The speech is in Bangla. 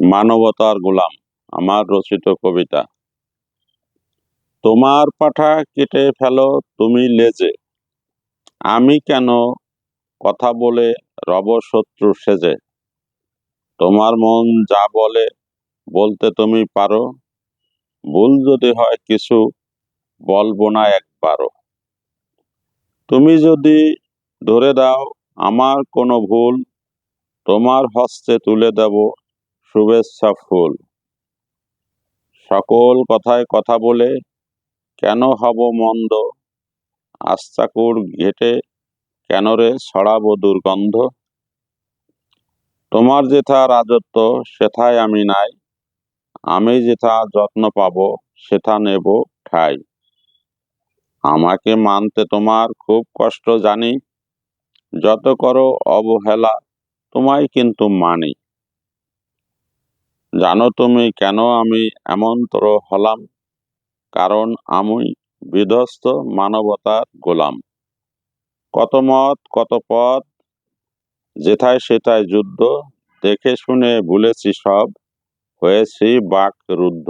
মানবতার গোলাম, আমার রচিত কবিতা। তোমার পাঠা কেটে ফেলো, তুমি লেজে। আমি কেন কথা বলে রব শত্রু সেজে? তোমার মন যা বলে, বলতে তুমি পারো। ভুল যদি হয় কিছু, বলব না একবারও। তুমি যদি ধরে দাও আমার কোনো ভুল, তোমার হস্তে তুলে দেব শুভেচ্ছা ফুল সকল কথায় কথা বলে, কেন হব মন্দ? আস্তাকুর ঘেটে কেন রে ছড়াবো দুর্গন্ধ? তোমার যেথা রাজত্ব, সেথায় আমি নাই। আমি যেথা যত্ন পাব, সেথা নেব ঠাই। আমাকে মানতে তোমার খুব কষ্ট জানি। যত করো অবহেলা, তোমায় কিন্তু মানি। জানো তুমি কেন আমি এমনতর হলাম? কারণ আমি বিধ্বস্ত মানবতার গোলাম। কত মত, কত পথ, যেথায় সেথায় যুদ্ধ, দেখে শুনে ভুলেছি সব, হয়েছি বাক রুদ্ধ